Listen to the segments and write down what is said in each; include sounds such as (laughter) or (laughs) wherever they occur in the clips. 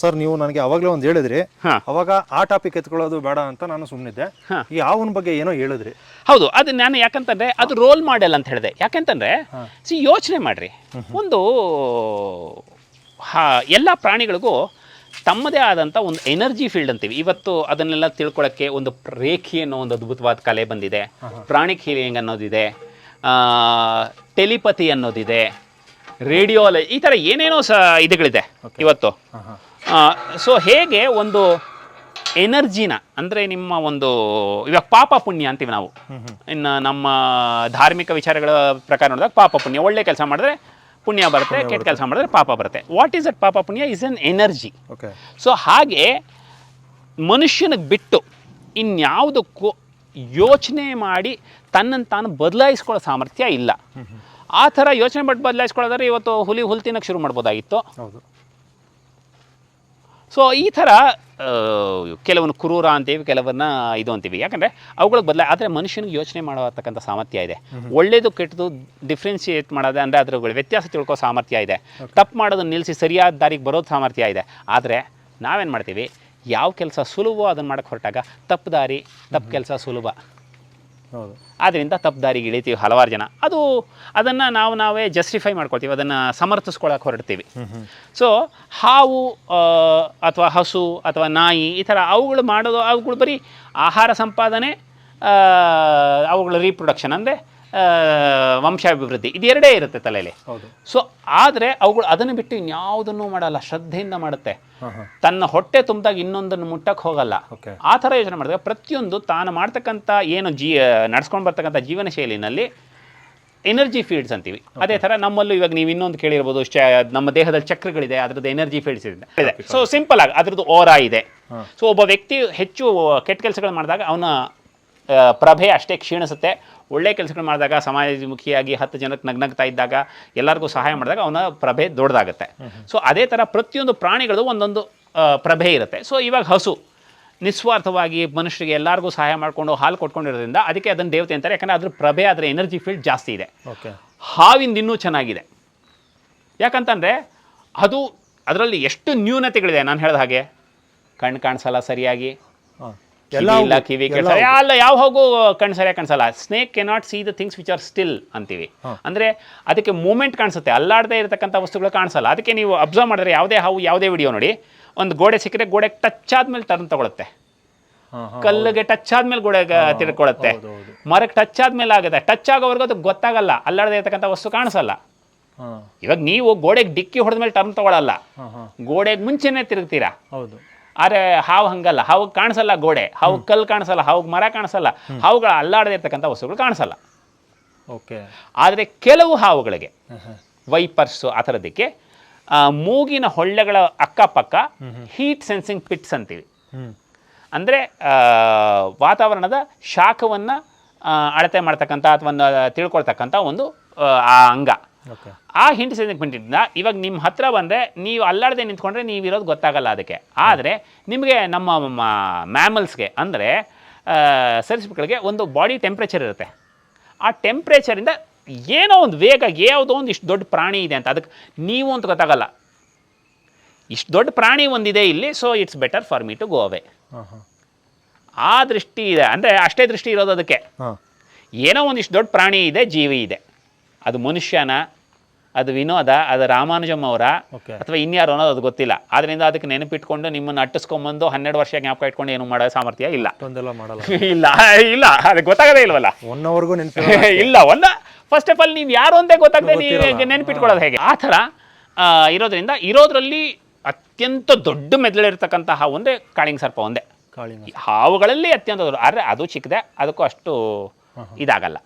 Sir ನೀವು ನನಗೆ ಅವಾಗಲೇ ಒಂದು ಹೇಳಿದ್ರಿ. ಅವಾಗ ಆ ಟಾಪಿಕ್ ಎತ್ಕೊಳ್ಳೋದು ಬೇಡ ಅಂತ ನಾನು ಸುಮ್ಮನಿದ್ದೆ. ಈ ಹಾವಿನ ಬಗ್ಗೆ ಏನೋ ಹೇಳಿದ್ರಿ. ಹೌದು ಅದು ನಾನು ಯಾಕಂತಂದ್ರೆ ಅದು ರೋಲ್ ಮಾಡೆಲ್ ಅಂತ ಹೇಳಿದೆ. ಯಾಕಂತಂದ್ರೆ ಸಿ ಯೋಚನೆ ಮಾಡ್ರಿ. ಒಂದು ಎಲ್ಲ ಪ್ರಾಣಿಗಳಿಗೂ ತಮ್ಮದೇ ಆದಂಥ ಒಂದು ಎನರ್ಜಿ ಫೀಲ್ಡ್ ಅಂತೀವಿ. ಇವತ್ತು ಅದನ್ನೆಲ್ಲ ತಿಳ್ಕೊಳ್ಳೋಕ್ಕೆ ಒಂದು ರೇಖಿ ಅನ್ನೋ ಒಂದು ಅದ್ಭುತವಾದ ಕಲೆ ಬಂದಿದೆ. ಪ್ರಾಣಿಕ್ ಹೀಲಿಂಗ್ ಅನ್ನೋದಿದೆ. ಟೆಲಿಪತಿ ಅನ್ನೋದಿದೆ. ರೇಡಿಯೋಲ ಈ ಥರ ಏನೇನೋ ಸ ಇದುಗಳಿದೆ ಇವತ್ತು. ಸೊ ಹೇಗೆ ಒಂದು ಎನರ್ಜಿನ ಅಂದರೆ ನಿಮ್ಮ ಒಂದು ಇವಾಗ ಪಾಪ ಪುಣ್ಯ ಅಂತೀವಿ ನಾವು. ಇನ್ನು ನಮ್ಮ ಧಾರ್ಮಿಕ ವಿಚಾರಗಳ ಪ್ರಕಾರ ನೋಡಿದಾಗ ಪಾಪ ಪುಣ್ಯ ಒಳ್ಳೆ ಕೆಲಸ ಮಾಡಿದ್ರೆ ಪುಣ್ಯ ಬರುತ್ತೆ ಕೆಟ್ಟ ಕೆಲಸ ಮಾಡಿದ್ರೆ ಪಾಪ ಬರುತ್ತೆ. ವಾಟ್ ಈಸ್ ಅಟ್ ಪಾಪ ಪುಣ್ಯ? Is an energy okay so ಹಾಗೆ ಮನುಷ್ಯನಿಗೆ ಬಿಟ್ಟು ಇನ್ಯಾವುದಕ್ಕೂ ಯೋಚನೆ ಮಾಡಿ ತನ್ನನ್ನು ತಾನು ಬದಲಾಯಿಸ್ಕೊಳ್ಳೋ ಸಾಮರ್ಥ್ಯ ಇಲ್ಲ. ಆ ಥರ ಯೋಚನೆ ಮಾಡಿ ಬದಲಾಯಿಸ್ಕೊಳ್ಳೋದ್ರೆ ಇವತ್ತು ಹುಲಿ ಹುಲ್ ತಿನ್ನಕ್ಕೆ ಶುರು ಮಾಡ್ಬೋದಾಗಿತ್ತು. ಹೌದು. ಸೊ ಈ ಥರ ಕೆಲವನ್ನು ಕುರೂರ ಅಂತೀವಿ ಕೆಲವನ್ನ ಇದು ಅಂತೀವಿ. ಯಾಕಂದರೆ ಅವುಗಳಿಗೆ ಬದಲ ಆದರೆ ಮನುಷ್ಯನಿಗೆ ಯೋಚನೆ ಮಾಡತಕ್ಕಂಥ ಸಾಮರ್ಥ್ಯ ಇದೆ. ಒಳ್ಳೆಯದು ಕೆಟ್ಟದು ಡಿಫ್ರೆನ್ಶಿಯೇಟ್ ಮಾಡೋದು ಅಂದರೆ ಅದ್ರಗಳು ವ್ಯತ್ಯಾಸ ತಿಳ್ಕೋ ಸಾಮರ್ಥ್ಯ ಇದೆ. ತಪ್ಪು ಮಾಡೋದನ್ನು ನಿಲ್ಲಿಸಿ ಸರಿಯಾದ ದಾರಿಗೆ ಬರೋದು ಸಾಮರ್ಥ್ಯ ಇದೆ. ಆದರೆ ನಾವೇನು ಮಾಡ್ತೀವಿ? ಯಾವ ಕೆಲಸ ಸುಲಭ ಅದನ್ನು ಮಾಡೋಕ್ಕೆ ಹೊರಟಾಗ ತಪ್ಪು ದಾರಿ ತಪ್ಪು ಕೆಲಸ ಸುಲಭ. ಆದ್ದರಿಂದ ತಪ್ಪು ದಾರಿಗೆ ಇಳಿತೀವಿ ಹಲವಾರು ಜನ. ಅದು ಅದನ್ನು ನಾವು ನಾವೇ ಜಸ್ಟಿಫೈ ಮಾಡ್ಕೊಳ್ತೀವಿ ಅದನ್ನು ಸಮರ್ಥಿಸ್ಕೊಳಕ್ಕೆ ಹೊರಡ್ತೀವಿ. ಸೊ ಹಾವು ಅಥವಾ ಹಸು ಅಥವಾ ನಾಯಿ ಈ ಥರ ಅವುಗಳು ಮಾಡೋದು ಅವುಗಳು ಬರೀ ಆಹಾರ ಸಂಪಾದನೆ ಅವುಗಳ ರೀಪ್ರೊಡಕ್ಷನ್ ಅಂದರೆ ವಂಶಾಭಿವೃದ್ಧಿ. ಇದೆರಡೇ ಇರುತ್ತೆ ತಲೆಯಲ್ಲಿ ಸೊ ಆದರೆ ಅವುಗಳು ಅದನ್ನು ಬಿಟ್ಟು ಇನ್ಯಾವುದನ್ನು ಮಾಡಲ್ಲ ಶ್ರದ್ಧೆಯಿಂದ ಮಾಡುತ್ತೆ. ತನ್ನ ಹೊಟ್ಟೆ ತುಂಬಿದಾಗ ಇನ್ನೊಂದನ್ನು ಮುಟ್ಟಕ್ಕೆ ಹೋಗಲ್ಲ. ಆ ಥರ ಯೋಚನೆ ಮಾಡಿದಾಗ ಪ್ರತಿಯೊಂದು ತಾನು ಮಾಡ್ತಕ್ಕಂಥ ಏನು ಜೀ ನಡ್ಸ್ಕೊಂಡು ಬರ್ತಕ್ಕಂಥ ಜೀವನ ಶೈಲಿನಲ್ಲಿ ಎನರ್ಜಿ ಫೀಲ್ಡ್ಸ್ ಅಂತೀವಿ. ಅದೇ ಥರ ನಮ್ಮಲ್ಲೂ ಇವಾಗ ನೀವು ಇನ್ನೊಂದು ಕೇಳಿರ್ಬೋದು ನಮ್ಮ ದೇಹದಲ್ಲಿ ಚಕ್ರಗಳಿದೆ ಅದರದ್ದು ಎನರ್ಜಿ ಫೀಲ್ಡ್ಸ್ ಇದೆ. ಸೊ ಸಿಂಪಲ್ ಆಗಿ ಅದರದ್ದು ಓರಾ ಇದೆ. ಸೊ ಒಬ್ಬ ವ್ಯಕ್ತಿ ಹೆಚ್ಚು ಕೆಟ್ಟ ಕೆಲಸಗಳು ಮಾಡಿದಾಗ ಅವನ ಪ್ರಭೆ ಅಷ್ಟೇ ಕ್ಷೀಣಿಸುತ್ತೆ. ಒಳ್ಳೆ ಕೆಲಸಗಳು ಮಾಡಿದಾಗ ಸಮಾಜಮುಖಿಯಾಗಿ ಹತ್ತು ಜನಕ್ಕೆ ನಗ್ನಗ್ತಾ ಇದ್ದಾಗ ಎಲ್ಲರಿಗೂ ಸಹಾಯ ಮಾಡಿದಾಗ ಅವನ ಪ್ರಭೆ ದೊಡ್ಡದಾಗುತ್ತೆ. ಸೊ ಅದೇ ಥರ ಪ್ರತಿಯೊಂದು ಪ್ರಾಣಿಗಳದ್ದು ಒಂದೊಂದು ಪ್ರಭೆ ಇರುತ್ತೆ. ಸೊ ಇವಾಗ ಹಸು ನಿಸ್ವಾರ್ಥವಾಗಿ ಮನುಷ್ಯರಿಗೆ ಎಲ್ಲರಿಗೂ ಸಹಾಯ ಮಾಡಿಕೊಂಡು ಹಾಲು ಕೊಟ್ಕೊಂಡಿರೋದ್ರಿಂದ ಅದಕ್ಕೆ ಅದನ್ನು ದೇವತೆ ಅಂತಾರೆ. ಯಾಕಂದರೆ ಅದ್ರ ಪ್ರಭೆ ಅದರ ಎನರ್ಜಿ ಫೀಲ್ಡ್ ಜಾಸ್ತಿ ಇದೆ. ಓಕೆ ಹಾವಿಂದ ಇನ್ನೂ ಚೆನ್ನಾಗಿದೆ. ಯಾಕಂತಂದರೆ ಅದು ಅದರಲ್ಲಿ ಎಷ್ಟು ನ್ಯೂನತೆಗಳಿದೆ ನಾನು ಹೇಳಿದ ಹಾಗೆ. ಕಣ್ಣು ಕಾಣಿಸಲ್ಲ ಸರಿಯಾಗಿ. ಕಿವಿ ಇಲ್ಲ ಕಿವಿ ಕೇಳಿಸಲ್ಲ ಅಲ್ಲ ಯಾವ ಹೋಗು ಕಣ್ಣು ಸರಿಯಾಗಿ ಕಾಣಿಸಲ್ಲ. Snake cannot see the things which are still ಅಂತೀವಿ. ಅಂದ್ರೆ ಅದಕ್ಕೆ ಮೂಮೆಂಟ್ ಕಾಣಿಸುತ್ತೆ. ಅಲ್ಲಾಡದೇ ಇರತಕ್ಕಂಥ ವಸ್ತುಗಳು ಕಾಣಿಸಲ್ಲ. ಅದಕ್ಕೆ ನೀವು ಅಬ್ಸರ್ವ್ ಮಾಡಿದ್ರೆ ಯಾವುದೇ ಹಾವು ಯಾವುದೇ ವಿಡಿಯೋ ನೋಡಿ ಒಂದು ಗೋಡೆ ಸಿಕ್ಕರೆ ಗೋಡೆಗೆ ಟಚ್ ಆದ್ಮೇಲೆ ಟರ್ನ್ ತಗೊಳುತ್ತೆ. ಕಲ್ಲಿಗೆ ಟಚ್ ಆದ್ಮೇಲೆ ತಿರ್ಕೊಳ್ಳುತ್ತೆ. ಹೌದು ಹೌದು. ಮರಕ್ಕೆ ಟಚ್ ಆದ್ಮೇಲೆ ಆಗುತ್ತೆ. ಟಚ್ ಆಗೋವರೆಗೂ ಅದು ಗೊತ್ತಾಗಲ್ಲ. ಅಲ್ಲಾಡದೇ ಇರತಕ್ಕಂಥ ವಸ್ತು ಕಾಣಿಸಲ್ಲ. ಇವಾಗ ನೀವು ಗೋಡೆಗೆ ಡಿಕ್ಕಿ ಹೊಡೆದ ಮೇಲೆ ಟರ್ನ್ ತಗೊಳಲ್ಲ ಗೋಡೆಗೆ ಮುಂಚೆನೇ ತಿರುಗ್ತೀರಾ? ಹೌದು. ಆದರೆ ಹಾವು ಹಂಗಲ್ಲ ಹಾವು ಕಾಣಿಸಲ್ಲ ಗೋಡೆ ಹಾವು ಕಲ್ಲು ಕಾಣಿಸಲ್ಲ ಹಾವು ಮರ ಕಾಣಿಸಲ್ಲ ಹಾವುಗಳ ಅಲ್ಲಾಡದೇ ಇರ್ತಕ್ಕಂಥ ವಸ್ತುಗಳು ಕಾಣಿಸಲ್ಲ. ಓಕೆ. ಆದರೆ ಕೆಲವು ಹಾವುಗಳಿಗೆ ವೈಪರ್ಸು ಆ ಥರದಕ್ಕೆ ಮೂಗಿನ ಹೊಳ್ಳೆಗಳ ಅಕ್ಕಪಕ್ಕ ಹೀಟ್ ಸೆನ್ಸಿಂಗ್ ಪಿಟ್ಸ್ ಅಂತೀವಿ. ಅಂದರೆ ವಾತಾವರಣದ ಶಾಖವನ್ನು ಅಳತೆ ಮಾಡ್ತಕ್ಕಂಥ ಅಥವಾ ತಿಳ್ಕೊಳ್ತಕ್ಕಂಥ ಒಂದು ಆ, ಅಂಗ. ಆ ಹಿಂಟ್ ಬಂದಿದ್ದ ಇವಾಗ ನಿಮ್ಮ ಹತ್ರ ಬಂದರೆ ನೀವು ಅಲ್ಲಾಡದೆ ನಿಂತ್ಕೊಂಡ್ರೆ ಇರೋದು ಗೊತ್ತಾಗಲ್ಲ ಅದಕ್ಕೆ. ಆದರೆ ನಿಮಗೆ ನಮ್ಮ ಮ್ಯಾಮಲ್ಸ್ಗೆ ಅಂದರೆ ಸರಿಸ್ಪಿಗಳಿಗೆ ಒಂದು ಬಾಡಿ ಟೆಂಪ್ರೇಚರ್ ಇರುತ್ತೆ. ಆ ಟೆಂಪ್ರೇಚರಿಂದ ಏನೋ ಒಂದು ವೇಗ ಯಾವುದೋ ಒಂದು ಇಷ್ಟು ದೊಡ್ಡ ಪ್ರಾಣಿ ಇದೆ ಅಂತ. ಅದಕ್ಕೆ ನೀವು ಅಂತ ಗೊತ್ತಾಗಲ್ಲ. ಇಷ್ಟು ದೊಡ್ಡ ಪ್ರಾಣಿ ಒಂದಿದೆ ಇಲ್ಲಿ so it's better for me to go away ಆ ದೃಷ್ಟಿ ಇದೆ. ಅಂದರೆ ಅಷ್ಟೇ ದೃಷ್ಟಿ ಇರೋದು ಅದಕ್ಕೆ. ಏನೋ ಒಂದಿಷ್ಟು ದೊಡ್ಡ ಪ್ರಾಣಿ ಇದೆ ಜೀವಿ ಇದೆ. ಅದು ಮನುಷ್ಯನ? ಅದು ವಿನೋದ ಅದು ರಾಮಾನುಜಮ್ ಅವರ. ಅಥವಾ ಇನ್ಯಾರು ಅನ್ನೋದು ಅದು ಗೊತ್ತಿಲ್ಲ. ಆದ್ರಿಂದ ಅದಕ್ಕೆ ನೆನಪಿಟ್ಕೊಂಡು ನಿಮ್ಮನ್ನು ಅಟ್ಟಿಸ್ಕೊಂಬಂದು ಹನ್ನೆರಡು ವರ್ಷ ಜ್ಞಾಪಕ ಇಟ್ಕೊಂಡು ಏನು ಮಾಡೋ ಸಾಮರ್ಥ್ಯ ಇಲ್ಲ. ಮಾಡಲ್ಲ. (laughs) ಇಲ್ಲ ಇಲ್ಲ ಅದು ಗೊತ್ತಾಗದೇ ಇಲ್ವಲ್ಲ? ನೆನಪು (laughs) ಇಲ್ಲ ಒಂದ ಫಸ್ಟ್ ಆಫ್ ಆಲ್ ನೀವು ಯಾರು ಅಂತ ಗೊತ್ತಾಗದೆ ನೀವು ನೆನಪಿಟ್ಕೊಳ್ಳೋದು ಹೇಗೆ? ಆ ಥರ ಇರೋದ್ರಿಂದ ಇರೋದ್ರಲ್ಲಿ ಅತ್ಯಂತ ದೊಡ್ಡ ಮೆದುಳಿರ್ತಕ್ಕಂತಹ ಒಂದೇ ಕಾಳಿಂಗ್ ಸರ್ಪ ಒಂದೇ. ಕಾಳಿಂಗ ಹಾವುಗಳಲ್ಲಿ ಅತ್ಯಂತ ದೊಡ್ಡ ಆದರೆ ಅದು ಚಿಕ್ಕದೆ ಅದಕ್ಕೂ ಅಷ್ಟು ಇದಾಗಲ್ಲ.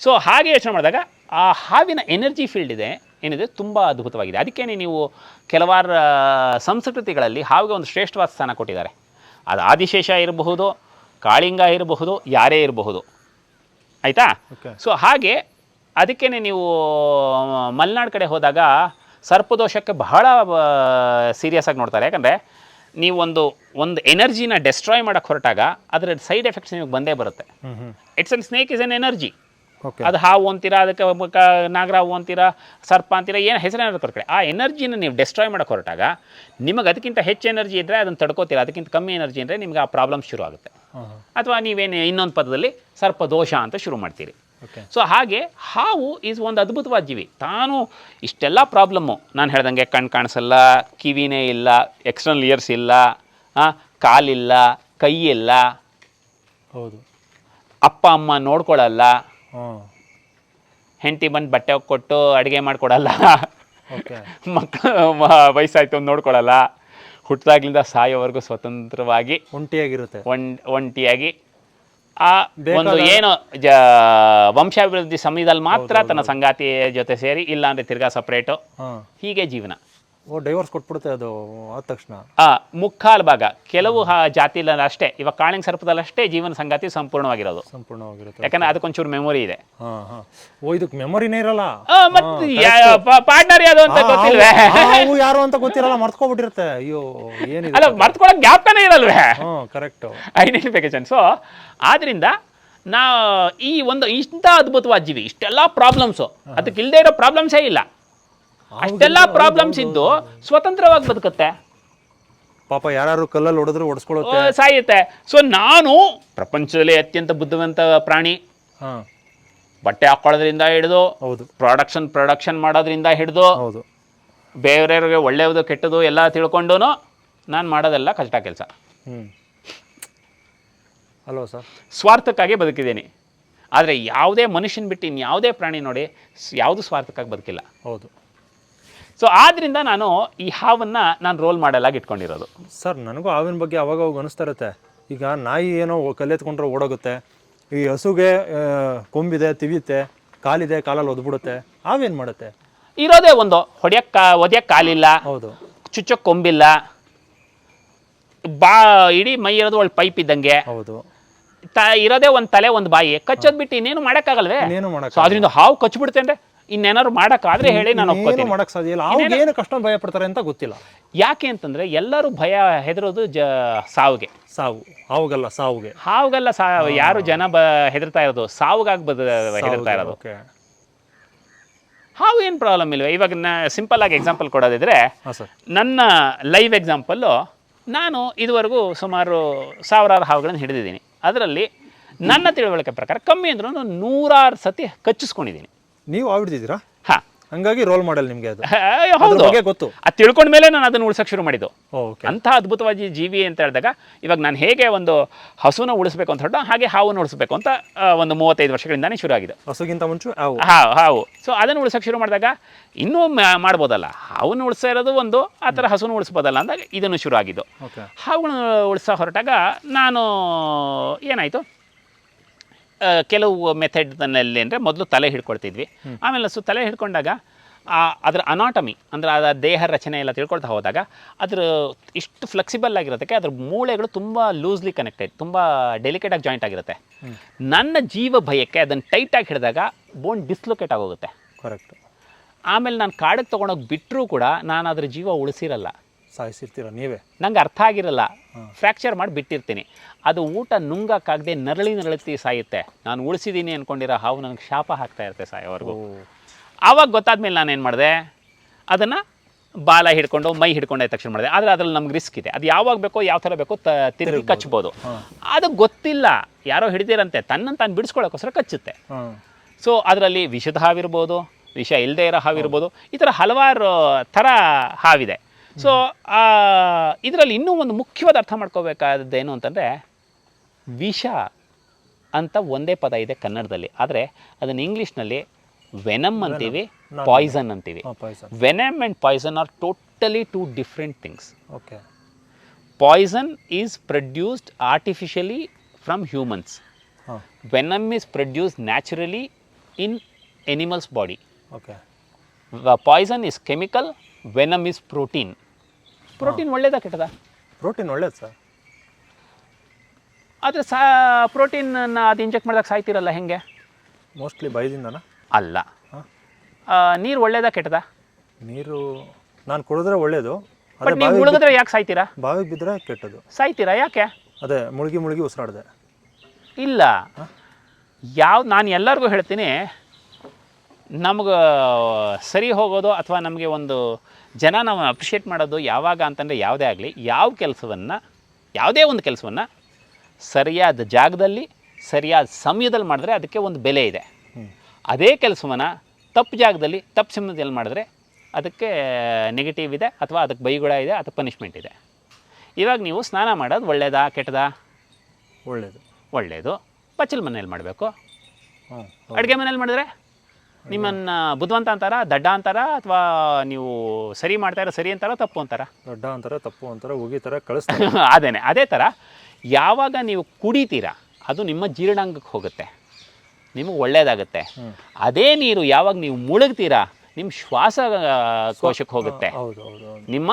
ಸೊ ಹಾಗೆ ಯೋಚನೆ ಮಾಡಿದಾಗ ಆ ಹಾವಿನ ಎನರ್ಜಿ ಫೀಲ್ಡ್ ಇದೆ. ಏನಿದೆ? ತುಂಬ ಅದ್ಭುತವಾಗಿದೆ. ಅದಕ್ಕೇ ನೀವು ಕೆಲವಾರು ಸಂಸ್ಕೃತಿಗಳಲ್ಲಿ ಹಾವಿಗೆ ಒಂದು ಶ್ರೇಷ್ಠವಾದ ಸ್ಥಾನ ಕೊಟ್ಟಿದ್ದಾರೆ. ಅದು ಆದಿಶೇಷ ಇರಬಹುದು ಕಾಳಿಂಗ ಇರಬಹುದು ಯಾರೇ ಇರಬಹುದು. ಆಯಿತಾ? ಸೊ ಹಾಗೆ ಅದಕ್ಕೇ ನೀವು ಮಲೆನಾಡು ಕಡೆ ಹೋದಾಗ ಸರ್ಪದೋಷಕ್ಕೆ ಬಹಳ ಸೀರಿಯಸ್ ಆಗಿ ನೋಡ್ತಾರೆ. ಯಾಕಂದರೆ ನೀವೊಂದು ಒಂದು ಎನರ್ಜಿನ ಡೆಸ್ಟ್ರಾಯ್ ಮಾಡೋಕ್ಕೆ ಹೊರಟಾಗ ಅದರ ಸೈಡ್ ಎಫೆಕ್ಟ್ಸ್ ನಿಮಗೆ ಬಂದೇ ಬರುತ್ತೆ. It's an snake is an energy ಅದು ಹಾವು ಅಂತೀರಾ ಅದಕ್ಕೆ ನಾಗರ ನಾಗರಾವು ಅಂತೀರಾ ಸರ್ಪ ಅಂತೀರಾ ಏನು ಹೆಸರೇನಾದ್ರು ಕೊಡ್ಕೊಳ್ಳಿ ಆ ಎನರ್ಜಿನ ನೀವು ಡೆಸ್ಟ್ರಾಯ್ ಮಾಡೋಕೆ ಹೊರಟಾಗ ನಿಮಗೆ ಅದಕ್ಕಿಂತ ಹೆಚ್ಚು ಎನರ್ಜಿ ಇದ್ದರೆ ಅದನ್ನು ತಡ್ಕೋತೀರಾ ಅದಕ್ಕಿಂತ ಕಮ್ಮಿ ಎನರ್ಜಿ ಅಂದರೆ ನಿಮಗೆ ಆ ಪ್ರಾಬ್ಲಮ್ ಶುರು ಆಗುತ್ತೆ. ಅಥವಾ ನೀವೇನು ಇನ್ನೊಂದು ಪದದಲ್ಲಿ ಸರ್ಪ ದೋಷ ಅಂತ ಶುರು ಮಾಡ್ತೀರಿ. ಓಕೆ ಸೊ ಹಾಗೆ ಹಾವು ಈಸ್ ಒಂದು ಅದ್ಭುತವಾದ ಜೀವಿ. ತಾನು ಇಷ್ಟೆಲ್ಲ ಪ್ರಾಬ್ಲಮ್ಮು ನಾನು ಹೇಳ್ದಂಗೆ ಕಣ್ಣು ಕಾಣಿಸಲ್ಲ ಕಿವಿನೇ ಇಲ್ಲ ಎಕ್ಸ್ಟರ್ನಲ್ ಇಯರ್ಸ್ ಇಲ್ಲ ಕಾಲಿಲ್ಲ ಕೈ ಇಲ್ಲ. ಹೌದು. ಅಪ್ಪ ಅಮ್ಮ ನೋಡ್ಕೊಳ್ಳಲ್ಲ ಹೆಂಡತಿ ಬಂದು ಬಟ್ಟೆ ಕೊಟ್ಟು ಅಡುಗೆ ಮಾಡಿಕೊಡಲ್ಲ. ಮಕ್ಕಳು ವಯಸ್ಸಾಯ್ತು ಅಂತ ನೋಡ್ಕೊಳ್ಳಲ್ಲ ಹುಟ್ಟಿದಾಗ್ಲಿಂದ ಸಾಯೋವರೆಗೂ ಸ್ವತಂತ್ರವಾಗಿ ಒಂಟಿಯಾಗಿರುತ್ತೆ. ಒಂ ಒಂಟಿಯಾಗಿ ಆ ಒಂದು ಏನು ಜ ವಂಶಾಭಿವೃದ್ಧಿ ಸಮಯದಲ್ಲಿ ಮಾತ್ರ ತನ್ನ ಸಂಗಾತಿ ಜೊತೆ ಸೇರಿ ಇಲ್ಲ ಅಂದರೆ ತಿರ್ಗಾ ಸಪ್ರೇಟು ಹೀಗೆ ಜೀವನ. ಓ ಡೈವರ್ಸ್ ಕೊಟ್ಬಿಡುತ್ತೆ ಅದು ಆದ ತಕ್ಷಣ. ಆ ಮುಕ್ಕಾಲು ಭಾಗ. ಕೆಲವು ಜಾತಿಲಲ್ಲಿ ಜಾತಿಲಿ ಅಷ್ಟೇ. ಇವಾಗ ಕಾಳಿಂಗ್ ಸರ್ಪದಲ್ಲಿ ಅಷ್ಟೇ ಜೀವನ ಸಂಗಾತಿ ಸಂಪೂರ್ಣವಾಗಿರೋದು. ಸಂಪೂರ್ಣವಾಗಿರುತ್ತೆ. ಯಾಕಂದ್ರೆ ಅದಕ್ಕೊಂಚೂರು ಮೆಮೊರಿ ಇದೆ. ಹಾಂ ಹಾಂ. ಓ ಇದಕ್ಕೆ ಮೆಮೊರಿನೇ ಇರಲ್ಲ? ಪಾರ್ಟ್ನರ್ ಯಾವುದು ಅಂತ ಗೊತ್ತಿಲ್ವೇ? ಹಾವು- ಯಾರು ಅಂತ ಗೊತ್ತಿರಲ್ಲ ಮರ್ತ್ಕೊಬಿಟ್ಟಿರುತ್ತೆ. ಅಯ್ಯೋ ಏನಿದೆ ಅಲ್ಲ ಮರ್ತ್ಕೊಳಕ್ ಜ್ಞಾಪಕನೇ ಇರಲ್ವೇ? ಕರೆಕ್ಟ್ ಕರೆಕ್ಟು ಐಡೆಂಟಿಫಿಕೇಶನ್ ಸೊ ಆದ್ರಿಂದ ನಾ ಈ ಒಂದು ಇಂಥ ಅದ್ಭುತವಾದ ಜೀವಿ ಇಷ್ಟೆಲ್ಲ ಪ್ರಾಬ್ಲಮ್ಸು ಅದಕ್ಕೆ ಇಲ್ಲದೆ ಇರೋ ಪ್ರಾಬ್ಲಮ್ಸೇ ಇಲ್ಲ. ಅಷ್ಟೆಲ್ಲ ಪ್ರಾಬ್ಲಮ್ಸ್ ಇದ್ದು ಸ್ವತಂತ್ರವಾಗಿ ಬದುಕುತ್ತೆ. ಪಾಪ ಯಾರು ಕಲ್ಲಲ್ಲಿ ಹೊಡೆದ್ರು ಹೊಡೆಸ್ಕೊಳ್ಳುತ್ತೆ ಓ, ಸಾಯುತ್ತೆ. ಸೊ ನಾನು ಪ್ರಪಂಚದಲ್ಲಿ ಅತ್ಯಂತ ಬುದ್ಧಿವಂತ ಪ್ರಾಣಿ. ಹಾಂ. ಬಟ್ಟೆ ಹಾಕೊಳ್ಳೋದ್ರಿಂದ ಹಿಡಿದು ಹೌದು. ಪ್ರೊಡಕ್ಷನ್ ಪ್ರೊಡಕ್ಷನ್ ಮಾಡೋದ್ರಿಂದ ಹಿಡಿದು ಹೌದು. ಬೇರೆಯವ್ರಿಗೆ ಒಳ್ಳೆಯದು ಕೆಟ್ಟದು ಎಲ್ಲ ತಿಳ್ಕೊಂಡು ನಾನು ಮಾಡೋದೆಲ್ಲ ಕಷ್ಟ ಕೆಲಸ. ಹ್ಞೂ ಹಲೋ ಸರ್? ಸ್ವಾರ್ಥಕ್ಕಾಗಿ ಬದುಕಿದ್ದೀನಿ. ಆದರೆ ಯಾವುದೇ ಮನುಷ್ಯನ ಬಿಟ್ಟು ಇನ್ನು ಯಾವುದೇ ಪ್ರಾಣಿ ನೋಡಿ ಸ್- ಯಾವುದು ಸ್ವಾರ್ಥಕ್ಕಾಗಿ ಬದುಕಿಲ್ಲ. ಹೌದು. ಸೊ ಆದ್ರಿಂದ ನಾನು ಈ ಹಾವನ್ನು ನಾನು ರೋಲ್ ಮಾಡಲಾಗಿ ಇಟ್ಕೊಂಡಿರೋದು. ಸರ್ ನನಗೂ ಹಾವಿನ ಬಗ್ಗೆ ಅವಾಗ ಅವಾಗ ಅನಿಸ್ತಾ ಇರುತ್ತೆ. ಈಗ ನಾಯಿ ಏನೋ ಕಲ್ಲೆತ್ಕೊಂಡ್ರೆ ಓಡೋಗುತ್ತೆ. ಈ ಹಸುಗೆ ಆ, ಕೊಂಬಿದೆ ತಿವಿಯುತ್ತೆ ಕಾಲಿದೆ ಕಾಲಲ್ಲಿ ಒದ್ಬಿಡುತ್ತೆ. ಹಾವೇನು ಮಾಡುತ್ತೆ? ಇರೋದೇ ಒಂದು. ಹೊಡ್ಯಕ್ಕೆ ಒದ್ಯಕ್ಕೆ ಕಾಲಿಲ್ಲ. ಹೌದು. ಚುಚ್ಚಕ್ಕೆ ಕೊಂಬಿಲ್ಲ. ಬಾ ಇಡೀ ಮೈ ಇರೋದು ಒಳ್ಳೆ ಪೈಪ್ ಇದ್ದಂಗೆ. ಹೌದು. ತ ಇರೋದೇ ಒಂದು ತಲೆ ಒಂದು ಬಾಯಿ. ಕಚ್ಚೋದು ಬಿಟ್ಟು ಇನ್ನೇನು ಮಾಡೋಕ್ಕಾಗಲ್ವೇ? ಇನ್ನೇನು ಮಾಡಕ್ ಸೊ ಅದರಿಂದ ಹಾವು ಕಚ್ಚಿಬಿಡ್ತೇನೆ ಇನ್ನೇನಾದ್ರು ಮಾಡೋಕ್ಕಾದ್ರೆ ಹೇಳಿ ನಾನು ಒಪ್ಕೋತೀನಿ. ಮಾಡಕ್ ಸಾಧ್ಯ ಇಲ್ಲ. ಅವ್ರಿಗೆ ಏನು ಕಷ್ಟ ಭಯ ಪಡ್ತಾರೆ ಅಂತ ಗೊತ್ತಿಲ್ಲ. ಯಾಕೆ ಅಂತಂದ್ರೆ ಎಲ್ಲರೂ ಭಯ ಹೆದರೋದು ಜ ಸಾವಿಗೆ. ಸಾವು. ಹಾವುಗಲ್ಲ ಸಾವುಗೆ. ಹಾವುಗಲ್ಲ ಸಾ ಯಾರು ಜನ ಬ ಹೆದರ್ತಾ ಇರೋದು? ಸಾವುಗಾಗಿ ಬದ ಹೆದರ್ತಾ ಇರೋದು. ಓಕೆ. ಹಾವು ಏನು ಪ್ರಾಬ್ಲಮ್ ಇಲ್ವೇ? ಇವಾಗ ನಾ ಸಿಂಪಲ್ ಆಗಿ ಎಕ್ಸಾಂಪಲ್ ಕೊಡೋದಿದ್ರೆ ಹಾಂ ಸರ್. ನನ್ನ ಲೈವ್ ಎಕ್ಸಾಂಪಲ್ಲು ನಾನು ಇದುವರೆಗೂ ಸುಮಾರು ಸಾವಿರಾರು ಹಾವುಗಳನ್ನು ಹಿಡಿದಿದ್ದೀನಿ. ಅದರಲ್ಲಿ ನನ್ನ ತಿಳುವಳಿಕೆ ಪ್ರಕಾರ ಕಮ್ಮಿ ಅಂದ್ರೂ ನೂರಾರು ಸತಿ ಕಚ್ಚಿಸ್ಕೊಂಡಿದ್ದೀನಿ. ನೀವು ಆವಿಡ್ದಿದ್ದೀರಾ ಹಾ. ಹಂಗಾಗಿ ರೋಲ್ ಮಾಡೆಲ್ ನಿಮಗೆ ಅದು. ಹೌದು. ಬಗ್ಗೆ ಗೊತ್ತು. ಅದು ತಿಳ್ಕೊಂಡ ಮೇಲೆ ನಾನು ಅದನ್ನು ಉಳ್ಸಕ್ಕೆ ಶುರು ಮಾಡಿದ್ದು. ಓಕೆ ಅಂಥ ಅದ್ಭುತವಾಗಿ ಜೀವಿ ಅಂತ ಹೇಳಿದಾಗ ಇವಾಗ ನಾನು ಹೇಗೆ ಒಂದು ಹಸುನ ಉಳಿಸ್ಬೇಕು ಅಂತ ಹೇಳೋ ಹಾಗೆ ಹಾವನ್ನು ಉಳಿಸ್ಬೇಕು ಅಂತ ಒಂದು ಮೂವತ್ತೈದು ವರ್ಷಗಳಿಂದಾನೇ ಶುರು ಆಗಿದೆ. ಹಸುಗಿಂತ ಮುಂಚೆ ಹಾವು. ಹಾವು ಹಾವು. ಸೊ ಅದನ್ನು ಉಳ್ಸೋಕೆ ಶುರು ಮಾಡಿದಾಗ ಇನ್ನೂ ಮಾಡ್ಬೋದಲ್ಲ. ಹಾವನ್ನು ಉಳಿಸ್ತಾ ಇರೋದು ಒಂದು ಆ ಥರ ಹಸುನ ಉಳಿಸ್ಬೋದಲ್ಲ ಅಂದಾಗ ಇದನ್ನು ಶುರು ಆಗಿದ್ದು. ಓಕೆ ಹಾವುಗಳನ್ನ ಉಳಿಸೋ ಹೊರಟಾಗ ನಾನು ಏನಾಯಿತು? ಕೆಲವು ಮೆಥಡ್ನಲ್ಲಿ ಅಂದರೆ ಮೊದಲು ತಲೆ ಹಿಡ್ಕೊಳ್ತಿದ್ವಿ. ಆಮೇಲೆ ಸು ತಲೆ ಹಿಡ್ಕೊಂಡಾಗ ಅದರ ಅನಾಟಮಿ ಅಂದರೆ ಅದರ ದೇಹ ರಚನೆ ಎಲ್ಲ ತಿಳ್ಕೊಳ್ತಾ ಹೋದಾಗ ಅದ್ರ ಇಷ್ಟು ಫ್ಲೆಕ್ಸಿಬಲ್ ಆಗಿರೋದಕ್ಕೆ ಅದ್ರ ಮೂಳೆಗಳು ತುಂಬ ಲೂಸ್ಲಿ ಕನೆಕ್ಟೆಡ್ ತುಂಬ ಡೆಲಿಕೇಟಾಗಿ ಜಾಯಿಂಟ್ ಆಗಿರುತ್ತೆ. ನನ್ನ ಜೀವ ಭಯಕ್ಕೆ ಅದನ್ನು ಟೈಟಾಗಿ ಹಿಡಿದಾಗ ಬೋನ್ ಡಿಸ್ಲೊಕೇಟ್ ಆಗೋಗುತ್ತೆ. ಕರೆಕ್ಟ್ ಆಮೇಲೆ ನಾನು ಕಾಡಕ್ಕೆ ತೊಗೊಂಡೋಗಿ ಬಿಟ್ಟರೂ ಕೂಡ ನಾನು ಅದ್ರ ಜೀವ ಉಳಿಸಿರಲ್ಲ. ಸಾಯಿಸಿರ್ತೀರ ನೀವೇ? ನಂಗೆ ಅರ್ಥ ಆಗಿರಲ್ಲ. ಫ್ರ್ಯಾಕ್ಚರ್ ಮಾಡಿ ಬಿಟ್ಟಿರ್ತೀನಿ. ಅದು ಊಟ ನುಂಗಕ್ಕಾಗದೆ ನರಳಿ ನರಳುತ್ತಿ ಸಾಯುತ್ತೆ. ನಾನು ಉಳಿಸಿದ್ದೀನಿ ಅಂದ್ಕೊಂಡಿರೋ ಹಾವು ನನಗೆ ಶಾಪ ಹಾಕ್ತಾ ಇರುತ್ತೆ ಸಾಯೋವರೆಗೂ. ಆವಾಗ ಗೊತ್ತಾದ್ಮೇಲೆ ನಾನು ಏನು ಮಾಡಿದೆ? ಅದನ್ನು ಬಾಲ ಹಿಡ್ಕೊಂಡು ಮೈ ಹಿಡ್ಕೊಂಡೆ ತಕ್ಷಣ ಮಾಡಿದೆ. ಆದರೆ ಅದ್ರಲ್ಲಿ ನಮ್ಗೆ ರಿಸ್ಕ್ ಇದೆ. ಅದು ಯಾವಾಗ ಬೇಕೋ ಯಾವ ಥರ ಬೇಕೋ ತ ತಿರುಗಿ ಕಚ್ಬೋದು. ಅದು ಗೊತ್ತಿಲ್ಲ. ಯಾರೋ ಹಿಡಿದಿರಂತೆ. ತನ್ನನ್ನು ತಾನು ಬಿಡಿಸ್ಕೊಳ್ಳೋಕ್ಕೋಸ್ಕರ ಕಚ್ಚುತ್ತೆ. ಸೊ ಅದರಲ್ಲಿ ವಿಷದ ಹಾವಿರ್ಬೋದು ವಿಷ ಇಲ್ಲದೆ ಇರೋ ಹಾವಿರ್ಬೋದು ಈ ಥರ ಹಲವಾರು ಥರ ಹಾವಿದೆ. ಸೊ ಇದರಲ್ಲಿ ಇನ್ನೂ ಒಂದು ಮುಖ್ಯವಾದ ಅರ್ಥ ಮಾಡ್ಕೋಬೇಕಾದದ್ದೇನು ಏನು ಅಂತಂದರೆ ವಿಷ ಅಂತ ಒಂದೇ ಪದ ಇದೆ ಕನ್ನಡದಲ್ಲಿ. ಆದರೆ ಅದನ್ನು ಇಂಗ್ಲೀಷ್ನಲ್ಲಿ ವೆನಮ್ ಅಂತೀವಿ ಪಾಯ್ಸನ್ ಅಂತೀವಿ. Venom and poison are totally two different things. Okay. Poison is produced artificially from humans. Venom is produced naturally in animals body. Okay. Poison is chemical venom is protein protein ಒಳ್ಳೇದಾ ಕೆಟ್ಟದ? Protein ಒಳ್ಳೇದು sir. ಆದರೆ ಸಾ protein ಅದು inject ಮಾಡಿದಾಗ ಸಾಯ್ತಿರಲ್ಲ ಹೆಂಗೆ? Mostly ಬೈದಿಂದನಾ? ಅಲ್ಲ. ನೀರು ಒಳ್ಳೇದಾ ಕೆಟ್ಟದ? ನೀರು ನಾನು ಕುಡಿದ್ರೆ ಒಳ್ಳೇದು ಅದೇ ಬಟ್ ನೀವು ಮುಳುಗಿದ್ರೆ ಯಾಕೆ ಸಾಯ್ತೀರಾ? ಬಾವಿಗೆ ಬಿದ್ದರೆ ಕೆಟ್ಟದು. ಸಾಯ್ತೀರಾ ಯಾಕೆ? ಅದೇ ಮುಳುಗಿ ಮುಳುಗಿ ಉಸಿರಾಡಿದೆ. ಇಲ್ಲ. ಯಾವ ನಾನು ಎಲ್ಲರಿಗೂ ಹೇಳ್ತೀನಿ ನಮ್ಗೆ ಸರಿ ಹೋಗೋದು ಅಥವಾ ನಮಗೆ ಒಂದು ಜನ ನಾವು ಅಪ್ರಿಷಿಯೇಟ್ ಮಾಡೋದು ಯಾವಾಗ ಅಂತಂದರೆ ಯಾವುದೇ ಆಗಲಿ ಯಾವ ಕೆಲಸವನ್ನು ಯಾವುದೇ ಒಂದು ಕೆಲಸವನ್ನು ಸರಿಯಾದ ಜಾಗದಲ್ಲಿ ಸರಿಯಾದ ಸಮಯದಲ್ಲಿ ಮಾಡಿದ್ರೆ ಅದಕ್ಕೆ ಒಂದು ಬೆಲೆ ಇದೆ. ಅದೇ ಕೆಲಸವನ್ನು ತಪ್ಪು ಜಾಗದಲ್ಲಿ ತಪ್ಪು ಸಮಯದಲ್ಲಿ ಮಾಡಿದ್ರೆ ಅದಕ್ಕೆ ನೆಗೆಟಿವ್ ಇದೆ ಅಥವಾ ಅದಕ್ಕೆ ಬೈಗುಳ ಇದೆ ಅಥವಾ ಪನಿಷ್ಮೆಂಟ್ ಇದೆ. ಇವಾಗ ನೀವು ಸ್ನಾನ ಮಾಡೋದು ಒಳ್ಳೆಯದಾ ಕೆಟ್ಟದಾ? ಒಳ್ಳೆಯದು ಒಳ್ಳೆಯದು ಪಚ್ಚಲ್ ಮನೇಲಿ ಮಾಡಬೇಕು. ಅಡುಗೆ ಮನೇಲಿ ಮಾಡಿದ್ರೆ? ನಿಮ್ಮನ್ನು ಬುದ್ಧವಂತ ಅಂತಾರ ದಡ್ಡ ಅಂತಾರ ಅಥವಾ ನೀವು ಸರಿ ಮಾಡ್ತಾರ ಸರಿ ಅಂತಾರ ತಪ್ಪು ಅಂತಾರ? ದೊಡ್ಡ ಅಂತಾರ ತಪ್ಪು ಅಂತಾರೆ ಉಗಿತಾರೆ ಕಳಿಸ್ತಾರೆ. (laughs) ಅದೇನೆ ಅದೇ ಥರ ಯಾವಾಗ ನೀವು ಕುಡಿತೀರಾ ಅದು ನಿಮ್ಮ ಜೀರ್ಣಾಂಗಕ್ಕೆ ಹೋಗುತ್ತೆ. ನಿಮಗೆ ಒಳ್ಳೆಯದಾಗುತ್ತೆ ಅದೇ ನೀರು ಯಾವಾಗ ನೀವು ಮುಳುಗ್ತೀರಾ ನಿಮ್ಮ ಶ್ವಾಸ ಕೋಶಕ್ಕೆ ಹೋಗುತ್ತೆ. ಹೌದು ಹೌದು ಹೌದು ನಿಮ್ಮ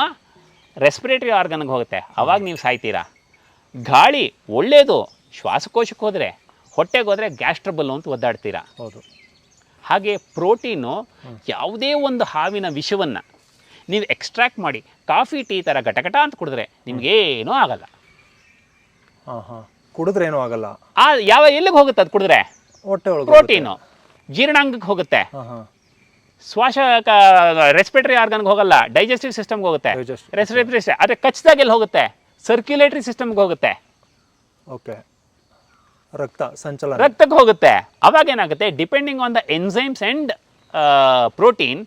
ರೆಸ್ಪಿರೇಟರಿ ಆರ್ಗನ್ಗೆ ಹೋಗುತ್ತೆ. ಅವಾಗ ನೀವು ಸಾಯ್ತೀರಾ. ಗಾಳಿ ಒಳ್ಳೆಯದು ಶ್ವಾಸಕೋಶಕ್ಕೆ ಹೋದರೆ ಹೊಟ್ಟೆಗೆ ಹೋದರೆ ಗ್ಯಾಸ್ಟ್ರಬಲ್ ಅಂತ ಒದ್ದಾಡ್ತೀರಾ. ಹೌದು. ಹಾಗೆ ಪ್ರೋಟೀನು ಯಾವುದೇ ಒಂದು ಹಾವಿನ ವಿಷವನ್ನು ನೀವು ಎಕ್ಸ್ಟ್ರಾಕ್ಟ್ ಮಾಡಿ ಕಾಫಿ ಟೀ ಥರ ಘಟಘಟ ಅಂತ ಕುಡಿದ್ರೆ ನಿಮಗೇನೂ ಆಗಲ್ಲ. ಹಾಂ ಹಾಂ ಕುಡಿದ್ರೆ ಏನೂ ಆಗಲ್ಲ. ಆ ಯಾವ ಎಲ್ಲಿಗೆ ಹೋಗುತ್ತೆ ಅದು ಕುಡಿದ್ರೆ? ಹೊಟ್ಟೆ ಒಳಗೆ ಪ್ರೋಟೀನು. ಜೀರ್ಣಾಂಗಕ್ಕೆ ಹೋಗುತ್ತೆ. ಶ್ವಾಸ ರೆಸ್ಪಿರೇಟರಿ ಆರ್ಗನ್ಗೆ ಹೋಗಲ್ಲ ಡೈಜೆಸ್ಟಿವ್ ಸಿಸ್ಟಮ್ಗೆ ಹೋಗುತ್ತೆ. ರೆಸ್ಪಿರೇಟರಿ ಆದರೆ ಕಚ್ಚಿದಾಗ ಎಲ್ಲಿ ಹೋಗುತ್ತೆ. ಸರ್ಕ್ಯುಲೇಟರಿ ಸಿಸ್ಟಮ್ಗೆ ಹೋಗುತ್ತೆ. ಓಕೆ ರಕ್ತ ಸಂಚಲನ. ರಕ್ತಕ್ಕೆ ಹೋಗುತ್ತೆ. ಅವಾಗ ಏನಾಗುತ್ತೆ? Depending on the enzymes and protein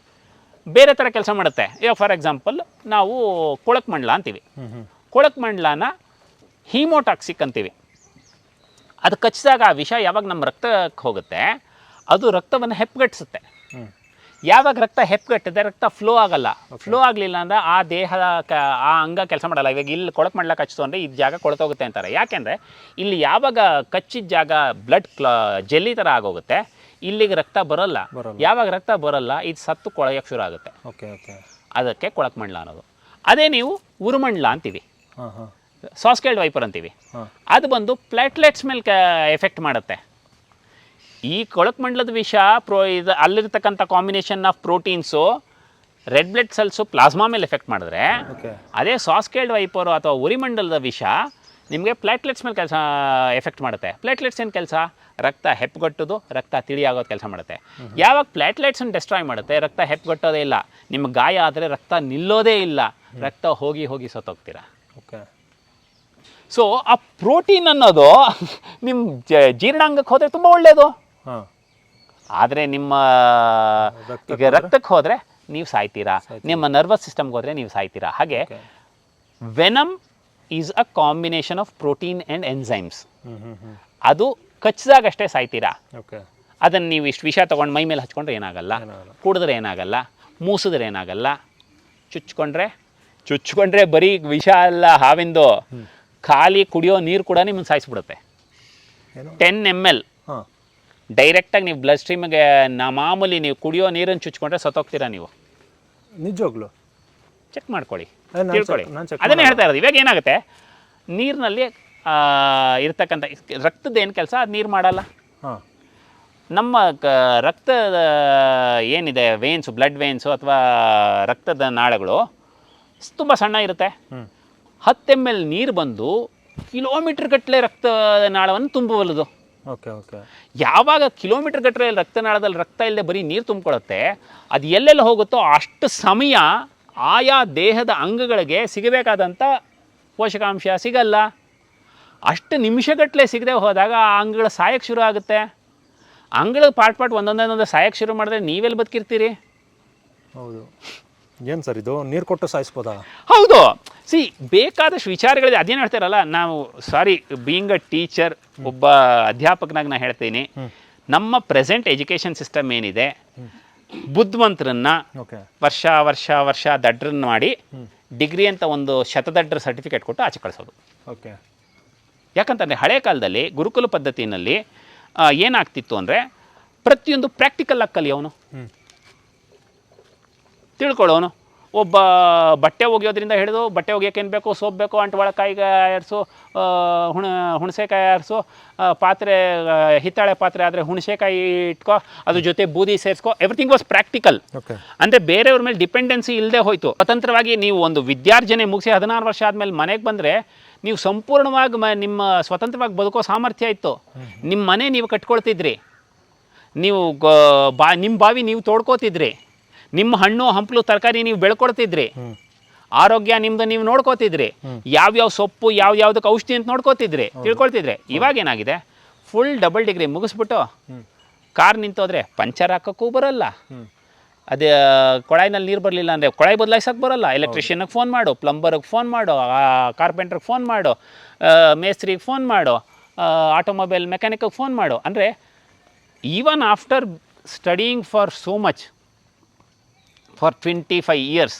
ಬೇರೆ ಥರ ಕೆಲಸ ಮಾಡುತ್ತೆ. ಈಗ ಫಾರ್ ಎಕ್ಸಾಂಪಲ್ ನಾವು ಕೊಳಕ್ ಮಂಡಲ ಅಂತೀವಿ ಕೊಳಕ್ ಮಂಡಲನ ಹೀಮೋಟಾಕ್ಸಿಕ್ ಅಂತೀವಿ. ಅದು ಕಚ್ಚಿದಾಗ ಆ ವಿಷ ಯಾವಾಗ ನಮ್ಮ ರಕ್ತಕ್ಕೆ ಹೋಗುತ್ತೆ ಅದು ರಕ್ತವನ್ನು ಹೆಪ್ಪಗಟ್ಟಿಸುತ್ತೆ ಯಾವಾಗ ರಕ್ತ ಹೆಪ್ಪಗಟ್ಟಿದೆ ರಕ್ತ ಫ್ಲೋ ಆಗಲ್ಲ. ಫ್ಲೋ ಆಗಲಿಲ್ಲ ಅಂದರೆ ಆ ದೇಹದ ಕ ಆ ಅಂಗ ಕೆಲಸ ಮಾಡಲ್ಲ. ಇವಾಗ ಇಲ್ಲಿ ಕೊಳಕು ಮಾಡ್ಲಿಕ್ಕೆ ಕಚ್ಚಿತು ಅಂದರೆ ಈ ಜಾಗ ಕೊಳತೋಗುತ್ತೆ ಅಂತಾರೆ. ಯಾಕೆಂದರೆ ಇಲ್ಲಿ ಯಾವಾಗ ಕಚ್ಚಿದ ಜಾಗ ಬ್ಲಡ್ ಕ್ಲಾ ಜೆಲ್ಲಿ ಥರ ಆಗೋಗುತ್ತೆ ಇಲ್ಲಿಗೆ ರಕ್ತ ಬರೋಲ್ಲ. ಯಾವಾಗ ರಕ್ತ ಬರೋಲ್ಲ ಇದು ಸತ್ತು ಕೊಳೆಯೋಕ್ಕೆ ಶುರು ಆಗುತ್ತೆ ಓಕೆ ಓಕೆ ಅದಕ್ಕೆ ಕೊಳಕು ಮಂಡ್ಲ ಅನ್ನೋದು. ಅದೇ ನೀವು ಉರುಮಂಡ್ಲ ಅಂತೀವಿ. ಸಾಸ್ಕೇಲ್ಡ್ ವೈಪರ್ ಅಂತೀವಿ. ಅದು ಬಂದು ಪ್ಲೇಟ್ಲೆಟ್ಸ್ ಮೇಲೆ ಎಫೆಕ್ಟ್ ಮಾಡುತ್ತೆ. ಈ ಕೊಳಕ್ ಮಂಡಲದ ವಿಷ ಪ್ರೋ ಇದು ಅಲ್ಲಿರ್ತಕ್ಕಂಥ combination of proteins red blood cells plasma ಮೇಲೆ ಎಫೆಕ್ಟ್ ಮಾಡಿದ್ರೆ ಅದೇ ಸಾಸ್ಕೇಲ್ಡ್ ವೈಪರು ಅಥವಾ ಉರಿಮಂಡಲದ ವಿಷ ನಿಮಗೆ ಪ್ಲೇಟ್ಲೆಟ್ಸ್ ಮೇಲೆ ಕೆಲಸ ಎಫೆಕ್ಟ್ ಮಾಡುತ್ತೆ. ಪ್ಲೇಟ್ಲೆಟ್ಸ್ ಏನು ಕೆಲಸ? ರಕ್ತ ಹೆಪ್ಪುಗಟ್ಟೋದು ರಕ್ತ ತಿಳಿಯಾಗೋದು ಕೆಲಸ ಮಾಡುತ್ತೆ. ಯಾವಾಗ ಪ್ಲೇಟ್ಲೆಟ್ಸನ್ನು ಡೆಸ್ಟ್ರಾಯ್ ಮಾಡುತ್ತೆ? ರಕ್ತ ಹೆಪ್ಪುಗಟ್ಟೋದೇ ಇಲ್ಲ. ನಿಮ್ಮ ಗಾಯ ಆದರೆ ರಕ್ತ ನಿಲ್ಲೋದೇ ಇಲ್ಲ. ರಕ್ತ ಹೋಗಿ ಹೋಗಿ ಸತ್ತೋಗ್ತೀರಾ? ಓಕೆ ಸೊ ಆ ಪ್ರೋಟೀನ್ ಅನ್ನೋದು (laughs) ನಿಮ್ಮ ಜ- ಜೀರ್ಣಾಂಗಕ್ಕೆ ಹೋದರೆ ತುಂಬ ಒಳ್ಳೆಯದು ಆದರೆ ನಿಮ್ಮ ರಕ್ತಕ್ಕೆ ಈಗ ರಕ್ತಕ್ಕೆ ಹೋದರೆ ನೀವು ಸಾಯ್ತೀರಾ? ನಿಮ್ಮ ನರ್ವಸ್ ಸಿಸ್ಟಮ್ಗೆ ಹೋದರೆ ನೀವು ಸಾಯ್ತೀರಾ? ಹಾಗೆ venom is a combination of protein and enzymes ಹ್ಞೂ ಹ್ಞೂ ಹ್ಞೂ ಅದು ಕಚ್ಚಿದಾಗಷ್ಟೇ ಸಾಯ್ತೀರಾ? ಅದನ್ನು ನೀವು ಇಷ್ಟು ವಿಷ ತೊಗೊಂಡು ಮೈ ಮೇಲೆ ಹಚ್ಕೊಂಡ್ರೆ ಏನಾಗಲ್ಲ. ಕುಡಿದ್ರೆ ಏನಾಗಲ್ಲ? ಮೂಸಿದ್ರೆ ಏನಾಗಲ್ಲ? ಚುಚ್ಕೊಂಡ್ರೆ? ಚುಚ್ಕೊಂಡ್ರೆ ಬರೀ ವಿಷ ಅಲ್ಲ ಹಾವಿಂದು. ಖಾಲಿ ಕುಡಿಯೋ ನೀರು ಕೂಡ ನಿಮ್ಮನ್ನು ಸಾಯಿಸ್ಬಿಡುತ್ತೆ. ಟೆನ್ ಎಂ ಎಲ್ ಡೈರೆಕ್ಟಾಗಿ ನೀವು ಬ್ಲಡ್ ಸ್ಟ್ರೀಮಿಗೆ ನಾ ಮಾಮೂಲಿ ನೀವು ಕುಡಿಯೋ ನೀರನ್ನು ಚುಚ್ಕೊಂಡ್ರೆ ಸತ್ತೋಗ್ತೀರಾ ನೀವು? ನಿಜವಾಗ್ಲು. ಚೆಕ್ ಮಾಡ್ಕೊಳ್ಳಿ. ತಿಳ್ಕೊಳ್ಳಿ. ನಾನ್ check ಅದನ್ನೇ ಹೇಳ್ತಾ ಇರೋದು. ಇವಾಗ ಏನಾಗುತ್ತೆ? ನೀರಿನಲ್ಲಿ ಇರ್ತಕ್ಕಂಥ ರಕ್ತದ ಏನು ಕೆಲಸ? ಅದು ನೀರು ಮಾಡಲ್ಲ. ಹಾಂ. ನಮ್ಮ ಕ ರಕ್ತದ ಏನಿದೆ ವೇನ್ಸು ಬ್ಲಡ್ ವೇನ್ಸು ಅಥವಾ ರಕ್ತದ ನಾಳಗಳು ತುಂಬ ಸಣ್ಣ ಇರುತ್ತೆ. ಹ್ಞೂ ಹತ್ತು ಎಂ ಎಲ್ ನೀರು ಬಂದು ಕಿಲೋಮೀಟ್ರ್ ಗಟ್ಟಲೆ ರಕ್ತ ನಾಳವನ್ನು ತುಂಬಬಲ್ಲದು ಓಕೆ ಓಕೆ ಯಾವಾಗ ಕಿಲೋಮೀಟರ್ ಗಟ್ಟರೆ ರಕ್ತನಾಳದಲ್ಲಿ ರಕ್ತ ಇಲ್ಲದೆ ಬರೀ ನೀರು ತುಂಬಿಕೊಳ್ಳುತ್ತೆ ಅದು ಎಲ್ಲೆಲ್ಲಿ ಹೋಗುತ್ತೋ ಅಷ್ಟು ಸಮಯ ಆಯಾ ದೇಹದ ಅಂಗಗಳಿಗೆ ಸಿಗಬೇಕಾದಂಥ ಪೋಷಕಾಂಶ ಸಿಗಲ್ಲ. ಅಷ್ಟು ನಿಮಿಷಗಟ್ಟಲೆ ಸಿಗದೆ ಹೋದಾಗ ಆ ಅಂಗಗಳು ಸಾಯಕ್ಕೆ ಶುರು ಆಗುತ್ತೆ. ಅಂಗಳ ಪಾಟ್ ಪಾಟ್ ಒಂದೊಂದೇ ಒಂದೊಂದೇ ಸಾಯಕ್ಕೆ ಶುರು ಮಾಡಿದ್ರೆ ನೀವೆಲ್ಲಿ ಬದುಕಿರ್ತೀರಿ? ಹೌದು. ಏನು ಸರ್ ಇದು? ನೀರು ಕೊಟ್ಟು ಸಾಯಿಸ್ಬೋದಾ? ಹೌದು. ಸಿ ಬೇಕಾದಷ್ಟು ವಿಚಾರಗಳಿದೆ ಅದೇನು ಹೇಳ್ತಾರಲ್ಲ ನಾವು ಸಾರಿ ಬೀಯಿಂಗ್ ಅ ಟೀಚರ್ ಒಬ್ಬ ಅಧ್ಯಾಪಕನಾಗಿ ನಾನು ಹೇಳ್ತೀನಿ. ನಮ್ಮ ಪ್ರೆಸೆಂಟ್ ಎಜುಕೇಷನ್ ಸಿಸ್ಟಮ್ ಏನಿದೆ ಬುದ್ಧಿವಂತರನ್ನ ವರ್ಷ ವರ್ಷ ವರ್ಷ ದಡ್ರನ್ನ ಮಾಡಿ ಡಿಗ್ರಿ ಅಂತ ಒಂದು ಶತದಡ್ರ ಸರ್ಟಿಫಿಕೇಟ್ ಕೊಟ್ಟು ಆಚೆ ಕಳಿಸೋದು. ಓಕೆ. ಯಾಕಂತಂದರೆ ಹಳೆ ಕಾಲದಲ್ಲಿ ಗುರುಕುಲ ಪದ್ಧತಿಯಲ್ಲಿ ಏನಾಗ್ತಿತ್ತು ಅಂದರೆ ಪ್ರತಿಯೊಂದು ಪ್ರಾಕ್ಟಿಕಲ್ ಆಗಿ ಕಲಿಯೋನು ಹ್ಞೂ ತಿಳ್ಕೊಳ್ಳೋನು. ಒಬ್ಬ ಬಟ್ಟೆ ಒಗೆಯೋದ್ರಿಂದ ಹಿಡಿದು ಬಟ್ಟೆ ಏನು ಬೇಕು ಸೋಪ್ ಬೇಕು ಅಂಟುವಳಕಾಯಿಗೆ ಆರಿಸು ಹುಣ ಹುಣಸೆಕಾಯಿ ಆರಿಸು ಪಾತ್ರೆ ಹಿತ್ತಾಳೆ ಪಾತ್ರೆ ಆದರೆ ಹುಣಸೆಕಾಯಿ ಇಟ್ಕೋ ಅದ್ರ ಜೊತೆ ಬೂದಿ ಸೇರಿಸ್ಕೊ ಎವ್ರಿಥಿಂಗ್ ವಾಸ್ ಪ್ರಾಕ್ಟಿಕಲ್ ಅಂದರೆ ಬೇರೆಯವ್ರ ಮೇಲೆ ಡಿಪೆಂಡೆನ್ಸಿ ಇಲ್ಲದೆ ಹೋಯ್ತು. ಸ್ವತಂತ್ರವಾಗಿ ನೀವು ಒಂದು ವಿದ್ಯಾರ್ಜನೆ ಮುಗಿಸಿ ಹದಿನಾರು ವರ್ಷ ಆದಮೇಲೆ ಮನೆಗೆ ಬಂದರೆ ನೀವು ಸಂಪೂರ್ಣವಾಗಿ ಮ ನಿಮ್ಮ ಸ್ವತಂತ್ರವಾಗಿ ಬದುಕೋ ಸಾಮರ್ಥ್ಯ ಇತ್ತು. ನಿಮ್ಮ ಮನೆ ನೀವು ಕಟ್ಕೊಳ್ತಿದ್ರಿ. ನೀವು ಗ- ಬಾ ನಿಮ್ಮ ಬಾವಿ ನೀವು ತೋಡ್ಕೋತಿದ್ರಿ. ನಿಮ್ಮ ಹಣ್ಣು ಹಂಪಲು ತರಕಾರಿ ನೀವು ಬೆಳ್ಕೊಡ್ತಿದ್ರಿ. ಆರೋಗ್ಯ ನಿಮ್ದು ನೀವು ನೋಡ್ಕೋತಿದ್ರಿ. ಯಾವ್ಯಾವ ಸೊಪ್ಪು ಯಾವ ಯಾವ್ದಕ್ಕೆ ಔಷಧಿ ಅಂತ ನೋಡ್ಕೋತಿದ್ರಿ. ತಿಳ್ಕೊಳ್ತಿದ್ರೆ. ಇವಾಗ ಏನಾಗಿದೆ? ಫುಲ್ ಡಬಲ್ ಡಿಗ್ರಿ ಮುಗಿಸ್ಬಿಟ್ಟು ಕಾರ್ ನಿಂತೋದ್ರೆ ಪಂಚರ್ ಹಾಕೋಕ್ಕೂ ಬರಲ್ಲ. ಅದೇ ಕೊಳಾಯಿನಲ್ಲಿ ನೀರು ಬರಲಿಲ್ಲ ಅಂದರೆ ಕೊಳಾಯಿ ಬದಲಾಯಿಸೋಕೆ ಬರಲ್ಲ. ಎಲೆಕ್ಟ್ರಿಷಿಯನ್ಗೆ ಫೋನ್ ಮಾಡು ಪ್ಲಂಬರ್ಗೆ ಫೋನ್ ಮಾಡು ಕಾರ್ಪೆಂಟ್ರಿಗೆ ಫೋನ್ ಮಾಡು ಮೇಸ್ತ್ರಿಗೆ ಫೋನ್ ಮಾಡು ಆಟೋಮೊಬೈಲ್ ಮೆಕ್ಯಾನಿಕ್ಗೆ ಫೋನ್ ಮಾಡು. ಅಂದರೆ even after studying for so much for twenty five years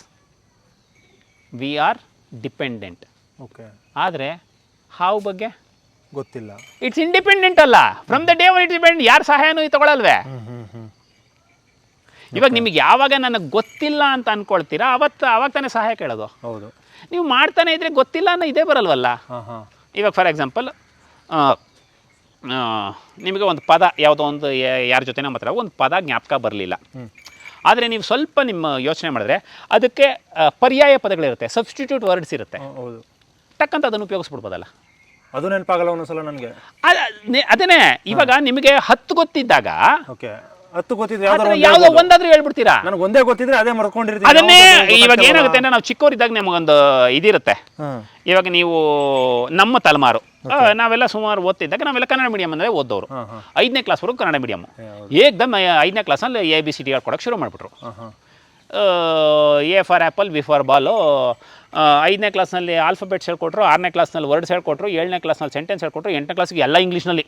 we are dependent okay ಆದರೆ ಹಾವು ಬಗ್ಗೆ? ಗೊತ್ತಿಲ್ಲ. ಇಟ್ಸ್ ಇಂಡಿಪೆಂಡೆಂಟ್ ಅಲ್ಲ. From the day one it depend ಯಾರ ಸಹಾಯನೂ ತಗೊಳಲ್ವೇ? ಹ್ಮ್ ಹ್ಮ್ ಹ್ಮ್. ಇವಾಗ ನಿಮಗೆ ಯಾವಾಗ ನನಗೆ ಗೊತ್ತಿಲ್ಲ ಅಂತ ಅನ್ಕೊಳ್ತೀರಾ? ಅವತ್ತು ಅವಾಗ ತಾನೇ ಸಹಾಯ ಕೇಳೋದು. ಹೌದು. ನೀವು ಮಾಡ್ತಾನೆ ಇದ್ರೆ ಗೊತ್ತಿಲ್ಲ ಅನ್ನೋ ಇದೇ ಬರಲ್ವಲ್ಲ? ಹಾಂ ಹಾಂ. ಇವಾಗ ಫಾರ್ ಎಕ್ಸಾಂಪಲ್ ನಿಮಗೆ ಒಂದು ಪದ ಯಾವುದೋ ಒಂದು ಯಾರ ಜೊತೆನೋ ಮಾತ್ರ ಒಂದು ಪದ ಜ್ಞಾಪಕ ಬರಲಿಲ್ಲ. ಹ್ಮ್. ಆದರೆ ನೀವು ಸ್ವಲ್ಪ ನಿಮ್ಮ ಯೋಚನೆ ಮಾಡಿದ್ರೆ ಅದಕ್ಕೆ ಪರ್ಯಾಯ ಪದಗಳಿರುತ್ತೆ ಸಬ್ಸ್ಟಿಟ್ಯೂಟ್ ವರ್ಡ್ಸ್ ಇರುತ್ತೆ. ಹೌದು. ಟಕ್ಕಂತ ಅದನ್ನು ಉಪಯೋಗಿಸ್ಬಿಡ್ಬೋದಲ್ಲ? ಅದು ನೆನಪಾಗಲ್ಲ ಒಂದೊಂದ್ಸಲ ನನಗೆ. ಅದೇನೆ ಇವಾಗ ನಿಮಗೆ ಹತ್ತು ಗೊತ್ತಿದ್ದಾಗ ಓಕೆ. ಹತ್ತು ಗೊತ್ತಿದ್ರೆ ಯಾವ್ದೋ ಒಂದು ಯಾವುದೋ ಒಂದಾದ್ರೂ ಹೇಳ್ಬಿಡ್ತೀರಾ? ನನಗೆ ಒಂದೇ ಗೊತ್ತಿದ್ರೆ ಅದೇ ಮರ್ಕೊಂಡಿರ್ತೀನಿ. ಅದನ್ನೇ ಇವಾಗ ಏನಾಗುತ್ತೆ ಅಂದ್ರೆ ನಾವು ಚಿಕ್ಕವರಿದ್ದಾಗ ನಮಗೊಂದು ಇದಿರುತ್ತೆ. ಇವಾಗ ನೀವು ನಮ್ಮ ತಲೆಮಾರು. ನಾವೆಲ್ಲ ಸುಮಾರು ಓದ್ತಿದ್ದಾಗ ನಾವೆಲ್ಲ ಕನ್ನಡ ಮೀಡಿಯಂ ಅಂದರೆ ಓದೋರು ಐದನೇ ಕ್ಲಾಸ್ವರೆಗೂ ಕನ್ನಡ ಮೀಡಿಯಮ್ ಏಕ್ದಮ್ ಐದನೇ ಕ್ಲಾಸಲ್ಲಿ ಎ ಬಿ ಸಿ ಟಿ ಹೇಳ್ಕೊಡಕ್ಕೆ ಶುರು ಮಾಡಿಬಿಟ್ರು. A for apple B for ball ಐದನೇ ಕ್ಲಾಸ್ನಲ್ಲಿ ಆಲ್ಫಬೆಟ್ಸ್ ಹೇಳ್ಕೊಟ್ರು ಆರನೇ ಕ್ಲಾಸ್ನಲ್ಲಿ ವರ್ಡ್ಸ್ ಹೇಳ್ಕೊಟ್ರು ಏಳನೇ ಕ್ಲಾಸ್ನಲ್ಲಿ ಸೆಂಟೆನ್ಸ್ ಹೇಳ್ಕೊಟ್ರು ಎಂಟನೇ ಕ್ಲಾಸ್ಗೆ ಎಲ್ಲ ಇಂಗ್ಲೀಷ್ನಲ್ಲಿ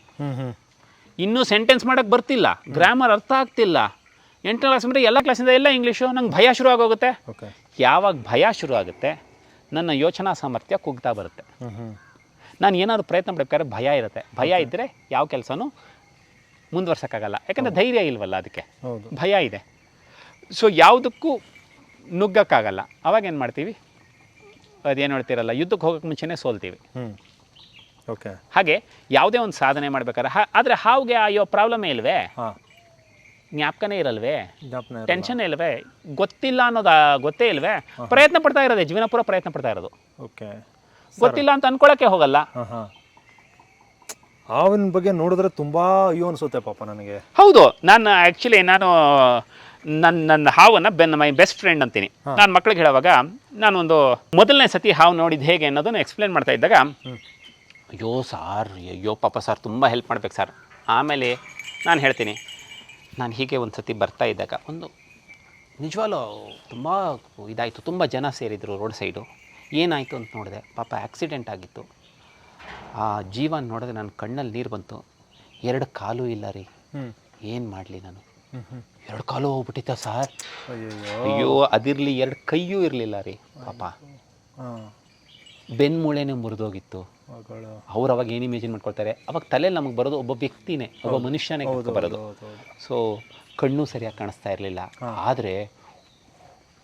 ಇನ್ನೂ ಸೆಂಟೆನ್ಸ್ ಮಾಡೋಕ್ಕೆ ಬರ್ತಿಲ್ಲ. ಗ್ರಾಮರ್ ಅರ್ಥ ಆಗ್ತಿಲ್ಲ. ಎಂಟನೇ ಕ್ಲಾಸ್ ಅಂದರೆ ಎಲ್ಲ ಕ್ಲಾಸಿಂದ ಎಲ್ಲ ಇಂಗ್ಲೀಷು ನಂಗೆ ಭಯ ಶುರು ಆಗೋಗುತ್ತೆ. ಯಾವಾಗ ಭಯ ಶುರು ಆಗುತ್ತೆ ನನ್ನ ಯೋಚನಾ ಸಾಮರ್ಥ್ಯ ಕುಗ್ತಾ ಬರುತ್ತೆ. ನಾನು ಏನಾದರೂ ಪ್ರಯತ್ನ ಪಡಬೇಕಾದ್ರೆ ಭಯ ಇರುತ್ತೆ. ಭಯ ಇದ್ದರೆ ಯಾವ ಕೆಲಸನೂ ಮುಂದುವರ್ಸೋಕ್ಕಾಗಲ್ಲ. ಯಾಕಂದರೆ ಧೈರ್ಯ ಇಲ್ವಲ್ಲ ಅದಕ್ಕೆ. ಭಯ ಇದೆ. ಸೊ ಯಾವುದಕ್ಕೂ ನುಗ್ಗಕ್ಕಾಗಲ್ಲ. ಅವಾಗ ಏನು ಮಾಡ್ತೀವಿ? ಅದೇನು ಹೇಳ್ತೀರಲ್ಲ ಯುದ್ಧಕ್ಕೆ ಹೋಗೋಕ್ಕೆ ಮುಂಚೆನೇ ಸೋಲ್ತೀವಿ. ಓಕೆ ಹಾಗೆ ಯಾವುದೇ ಒಂದು ಸಾಧನೆ ಮಾಡ್ಬೇಕಾದ್ರೆ ಹಾ ಆದರೆ ಹಾವಿಗೆ ಅಯ್ಯೋ ಪ್ರಾಬ್ಲಮೇ ಇಲ್ವೇ? ಹಾಂ. ಜ್ಞಾಪಕನೇ ಇರಲ್ವೇ. ಟೆನ್ಷನ್ ಇಲ್ವೇ? ಗೊತ್ತಿಲ್ಲ ಅನ್ನೋದು ಗೊತ್ತೇ ಇಲ್ವೇ? ಪ್ರಯತ್ನ ಪಡ್ತಾ ಇರೋದೇ ಜೀವನ ಪೂರ ಪ್ರಯತ್ನ ಪಡ್ತಾ ಇರೋದು. ಓಕೆ ಗೊತ್ತಿಲ್ಲ ಅಂತ ಅನ್ಕೊಳಕ್ಕೆ ಹೋಗಲ್ಲ. ಅವನ ಬಗ್ಗೆ ನೋಡಿದ್ರೆ ತುಂಬಾ ಅಯ್ಯೋ ಅನ್ಸುತ್ತೆ ಪಾಪ ನನಗೆ. ಹೌದು ನಾನು ಆ್ಯಕ್ಚುಲಿ ನಾನು ನನ್ನ ನನ್ನ ಹಾವನ್ನು ಬೆನ್ ಮೈ ಬೆಸ್ಟ್ ಫ್ರೆಂಡ್ ಅಂತೀನಿ. ನಾನು ಮಕ್ಳಿಗೆ ಹೇಳುವಾಗ ನಾನೊಂದು ಮೊದಲನೇ ಸತಿ ಹಾವು ನೋಡಿದ್ದು ಹೇಗೆ ಅನ್ನೋದನ್ನು ಎಕ್ಸ್ಪ್ಲೇನ್ ಮಾಡ್ತಾ ಇದ್ದಾಗ ಅಯ್ಯೋ ಸಾರ್ ಅಯ್ಯೋ ಪಾಪ ಸರ್ ತುಂಬ ಹೆಲ್ಪ್ ಮಾಡ್ಬೇಕು ಸರ್. ಆಮೇಲೆ ನಾನು ಹೇಳ್ತೀನಿ ನಾನು ಹೀಗೆ ಒಂದು ಸತಿ ಬರ್ತಾ ಇದ್ದಾಗ ಒಂದು ನಿಜವಾಗ್ಲೂ ತುಂಬ ಇದಾಯಿತು ತುಂಬ ಜನ ಸೇರಿದರು ರೋಡ್ ಸೈಡು ಏನಾಯಿತು ಅಂತ ನೋಡಿದೆ. ಪಾಪ ಆಕ್ಸಿಡೆಂಟ್ ಆಗಿತ್ತು. ಆ ಜೀವನ ನೋಡಿದ್ರೆ ನನ್ನ ಕಣ್ಣಲ್ಲಿ ನೀರು ಬಂತು. ಎರಡು ಕಾಲು ಇಲ್ಲ ರೀ. ಏನು ಮಾಡಲಿ ನಾನು? ಎರಡು ಕಾಲು ಹೋಗ್ಬಿಟ್ಟಿತ್ತ ಸರ್. ಅಯ್ಯೋ ಅದಿರಲಿ ಎರಡು ಕೈಯೂ ಇರಲಿಲ್ಲ ರೀ ಪಾಪ. ಬೆನ್ಮೂಳೆನೇ ಮುರಿದೋಗಿತ್ತು. ಅವ್ರು ಅವಾಗ ಏನು ಇಮೇಜಿನ್ ಮಾಡ್ಕೊಳ್ತಾರೆ? ಅವಾಗ ತಲೆಯಲ್ಲಿ ನಮಗೆ ಬರೋದು ಒಬ್ಬ ವ್ಯಕ್ತಿನೇ ಒಬ್ಬ ಮನುಷ್ಯನೇ ಬರೋದು. ಸೊ ಕಣ್ಣು ಸರಿಯಾಗಿ ಕಾಣಿಸ್ತಾ ಇರಲಿಲ್ಲ. ಆದರೆ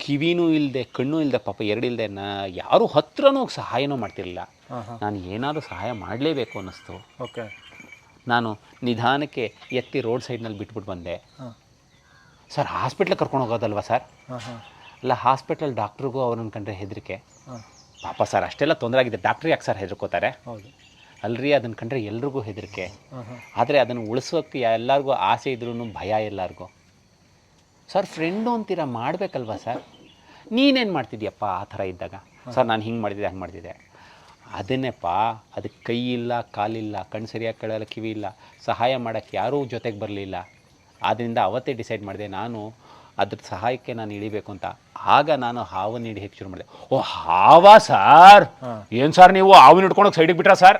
ಕಿವಿನೂ ಇಲ್ಲದೆ ಕಣ್ಣು ಇಲ್ಲದೆ ಪಾಪ ಎರಡಿಲ್ಲದೆ ನಾ ಯಾರೂ ಹತ್ರನೂ ಸಹಾಯನೂ ಮಾಡ್ತಿರಲಿಲ್ಲ. ನಾನು ಏನಾದರೂ ಸಹಾಯ ಮಾಡಲೇಬೇಕು ಅನ್ನಿಸ್ತು. ಓಕೆ. ನಾನು ನಿಧಾನಕ್ಕೆ ಎತ್ತಿ ರೋಡ್ ಸೈಡ್ನಲ್ಲಿ ಬಿಟ್ಬಿಟ್ಟು ಬಂದೆ. ಸರ್ ಹಾಸ್ಪಿಟ್ಲಿಗೆ ಕರ್ಕೊಂಡು ಹೋಗೋದಲ್ವಾ ಸರ್? ಅಲ್ಲ ಹಾಸ್ಪಿಟ್ಲಲ್ಲಿ ಡಾಕ್ಟ್ರಿಗೂ ಅವ್ರನ್ನ ಕಂಡ್ರೆ ಹೆದರಿಕೆ. ಪಾಪ ಸರ್ ಅಷ್ಟೆಲ್ಲ ತೊಂದರೆ ಆಗಿದೆ. ಡಾಕ್ಟ್ರಿಗೆ ಯಾಕೆ ಸರ್ ಹೆದರ್ಕೋತಾರೆ? ಹೌದು. ಅಲ್ರಿ ಅದನ್ನು ಕಂಡ್ರೆ ಎಲ್ರಿಗೂ ಹೆದರಿಕೆ. ಆದರೆ ಅದನ್ನು ಉಳಿಸೋಕ್ಕೆ ಎಲ್ಲರಿಗೂ ಆಸೆ ಇದ್ರೂ ಭಯ ಎಲ್ಲರಿಗೂ. ಸರ್ ಫ್ರೆಂಡು ಅಂತೀರ ಮಾಡಬೇಕಲ್ವಾ ಸರ್? ನೀನೇನು ಮಾಡ್ತಿದ್ಯಪ್ಪ ಆ ಥರ ಇದ್ದಾಗ? ಸರ್ ನಾನು ಹಿಂಗೆ ಮಾಡ್ತಿದ್ದೆ ಹಂಗೆ ಮಾಡ್ತಿದ್ದೆ ಅದನ್ನೇಪ್ಪ ಅದಕ್ಕೆ ಕೈ ಇಲ್ಲ ಕಾಲಿಲ್ಲ ಕಣ್ಣು ಸರಿಯಾಗಿ ಕೇಳಲ್ಲ ಕಿವಿ ಇಲ್ಲ ಸಹಾಯ ಮಾಡೋಕ್ಕೆ ಯಾರೂ ಜೊತೆಗೆ ಬರಲಿಲ್ಲ. ಆದ್ದರಿಂದ ಅವತ್ತೇ ಡಿಸೈಡ್ ಮಾಡಿದೆ ನಾನು ಅದ್ರ ಸಹಾಯಕ್ಕೆ ನಾನು ಇಳಿಬೇಕು ಅಂತ. ಆಗ ನಾನು ಹಾವನ್ನು ಹಿಡಿಯಕ್ಕೆ ಶುರು ಮಾಡಿದೆ. ಓ ಹಾವಾ ಸರ್. ಏನು ಸರ್ ನೀವು ಹಾವನ್ನು ಹಿಡ್ಕೊಂಡು ಸೈಡಿಗೆ ಬಿಟ್ರಾ ಸರ್?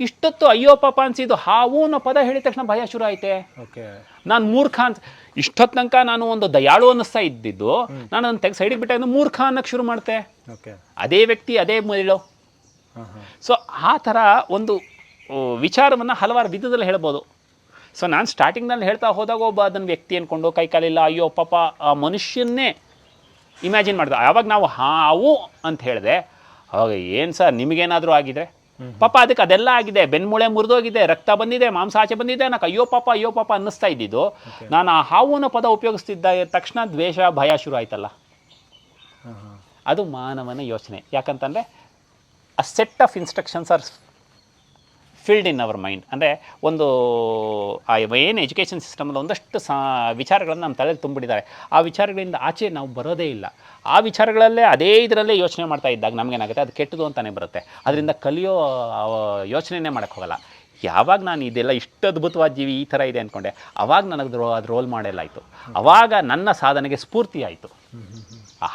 ಇಷ್ಟೊತ್ತು ಅಯ್ಯೋ ಪಾಪ ಅನ್ಸಿದ್ದು ಹಾವು ಅನ್ನೋ ಪದ ಹೇಳಿದ ತಕ್ಷಣ ಭಯ ಶುರು ಆಯ್ತೆ. ಓಕೆ. ನಾನು ಮೂರ್ಖ ಅಂತ ಇಷ್ಟೊತ್ತು ತನಕ ನಾನು ಒಂದು ದಯಾಳು ಅನ್ನಿಸ್ತಾ ಇದ್ದಿದ್ದು ನಾನು ಅದನ್ನು ತೆಗೆ ಸೈಡಿಗೆ ಬಿಟ್ಟಾಗ ಮೂರ್ಖ ಅನ್ನಕ್ಕೆ ಶುರು ಮಾಡ್ತೆ. ಓಕೆ. ಅದೇ ವ್ಯಕ್ತಿ ಅದೇ ಮಹಿಳು. ಸೊ ಆ ಥರ ಒಂದು ವಿಚಾರವನ್ನು ಹಲವಾರು ವಿಧದಲ್ಲಿ ಹೇಳ್ಬೋದು. ಸೊ ನಾನು ಸ್ಟಾರ್ಟಿಂಗ್ನಲ್ಲಿ ಹೇಳ್ತಾ ಹೋದಾಗ ಒಬ್ಬ ಅದನ್ನು ವ್ಯಕ್ತಿ ಅಂದ್ಕೊಂಡು ಕೈ ಕಾಲಿಲ್ಲ ಅಯ್ಯೋ ಪಾಪ ಆ ಮನುಷ್ಯನ್ನೇ ಇಮ್ಯಾಜಿನ್ ಮಾಡಿದೆ. ಆವಾಗ ನಾವು ಹಾವು ಅಂತ ಹೇಳಿದೆ. ಅವಾಗ ಏನು ಸರ್ ನಿಮಗೇನಾದರೂ ಆಗಿದ್ರೆ? ಪಾಪ ಅದಕ್ಕೆ ಅದೆಲ್ಲ ಆಗಿದೆ. ಬೆನ್ಮೂಳೆ ಮುರಿದೋಗಿದೆ ರಕ್ತ ಬಂದಿದೆ ಮಾಂಸ ಆಚೆ ಬಂದಿದೆ ನನಗೆ ಅಯ್ಯೋ ಪಾಪ ಅಯ್ಯೋ ಪಾಪ ಅನ್ನಿಸ್ತಾ ಇದ್ದಿದ್ದು. ನಾನು ಆ ಹಾವು ಅನ್ನೋ ಪದ ಉಪಯೋಗಿಸ್ತಿದ್ದ ತಕ್ಷಣ ದ್ವೇಷ ಭಯ ಶುರು ಆಯ್ತಲ್ಲ. ಅದು ಮಾನವನ ಯೋಚನೆ. ಯಾಕಂತಂದರೆ a set of instructions are filled in our mind ಅಂದರೆ ಒಂದು ಏನು ಎಜುಕೇಷನ್ ಸಿಸ್ಟಮಲ್ಲಿ ಒಂದಷ್ಟು ಸಾ, ವಿಚಾರಗಳನ್ನು ನಮ್ಮ ತಲೆಯಲ್ಲಿ ತುಂಬಿಟ್ಟಿದ್ದಾರೆ. ಆ ವಿಚಾರಗಳಿಂದ ಆಚೆ ನಾವು ಬರೋದೇ ಇಲ್ಲ. ಆ ವಿಚಾರಗಳಲ್ಲೇ ಅದೇ ಇದರಲ್ಲೇ ಯೋಚನೆ ಮಾಡ್ತಾ ಇದ್ದಾಗ ನಮಗೇನಾಗುತ್ತೆ? ಅದು ಕೆಟ್ಟದು ಅಂತಲೇ ಬರುತ್ತೆ. ಅದರಿಂದ ಕಲಿಯೋ ಯೋಚನೆನೇ ಮಾಡೋಕ್ಕೆ ಹೋಗಲ್ಲ. ಯಾವಾಗ ನಾನು ಇದೆಲ್ಲ ಇಷ್ಟು ಅದ್ಭುತವಾದ ಜೀವಿ ಈ ಥರ ಇದೆ ಅಂದ್ಕೊಂಡೆ ಅವಾಗ ನನಗೆ ರೋ, ಅದು ರೋಲ್ ಮಾಡೆಲ್ ಆಯಿತು. ಅವಾಗ ನನ್ನ ಸಾಧನೆಗೆ ಸ್ಫೂರ್ತಿ ಆಯಿತು.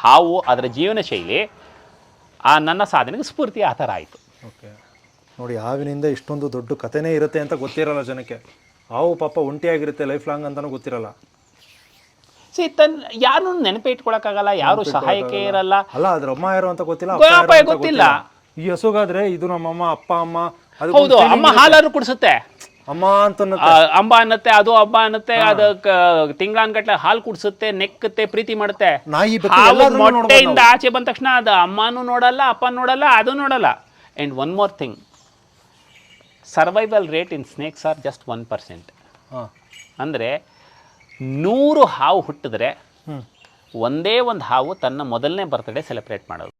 ಹಾವು ಅದರ ಜೀವನ ಶೈಲಿ ಆ ನನ್ನ ಸಾಧನೆಗೆ ಸ್ಫೂರ್ತಿ ಆ ಥರ ಆಯಿತು. ಓಕೆ ನೋಡಿ ಹಾವಿನಿಂದ ಇಷ್ಟೊಂದು ದೊಡ್ಡ ಕಥೆನೇ ಇರುತ್ತೆ ಅಂತ ಗೊತ್ತಿರಲ್ಲ ಜನಕ್ಕೆ. ಹಾವು ಪಾಪ ಒಂಟಿಯಾಗಿರುತ್ತೆ ಲೈಫ್ ಲಾಂಗ್ ಅಂತಲೂ ಗೊತ್ತಿರಲ್ಲ. ಸಿ ತನ್ ಯಾರು ನೆನಪೆ ಇಟ್ಕೊಳಕ್ಕಾಗಲ್ಲ ಯಾರು ಸಹಾಯಕ್ಕೆ ಇರಲ್ಲ. ಅಲ್ಲ ಅದ್ರ ಅಮ್ಮ ಯಾರು ಅಂತ ಗೊತ್ತಿಲ್ಲ ಅಪ್ಪ ಯಾರು ಗೊತ್ತಿಲ್ಲ. ಈ ಹಸುಗಾದ್ರೆ ಇದು ನಮ್ಮಮ್ಮ ಅಪ್ಪ ಅಮ್ಮ ಅದು ಹೌದು ಅಮ್ಮ ಹಾಲಾದ್ರು ಕುಡಿಸುತ್ತೆ. ಅಮ್ಮ ಅಂತ ಅಂಬ ಅನ್ನತ್ತೆ ಅದು ಹಬ್ಬ ಅನ್ನತ್ತೆ ಅದು ತಿಂಗಳಾನ್ಗಟ್ಲೆ ಹಾಲು ಕುಡಿಸುತ್ತೆ ನೆಕ್ಕತ್ತೆ ಪ್ರೀತಿ ಮಾಡುತ್ತೆ. ಮೊಟ್ಟೆಯಿಂದ ಆಚೆ ಬಂದ ತಕ್ಷಣ ಅದು ಅಮ್ಮನೂ ನೋಡಲ್ಲ ಅಪ್ಪ ನೋಡಲ್ಲ ಅದು ನೋಡಲ್ಲ. And one more thing survival rate in snakes are just one percent ಅಂದರೆ ನೂರು ಹಾವು ಹುಟ್ಟಿದ್ರೆ ಒಂದೇ ಒಂದು ಹಾವು ತನ್ನ ಮೊದಲನೇ ಬರ್ತ್ಡೇ ಸೆಲೆಬ್ರೇಟ್ ಮಾಡೋದು.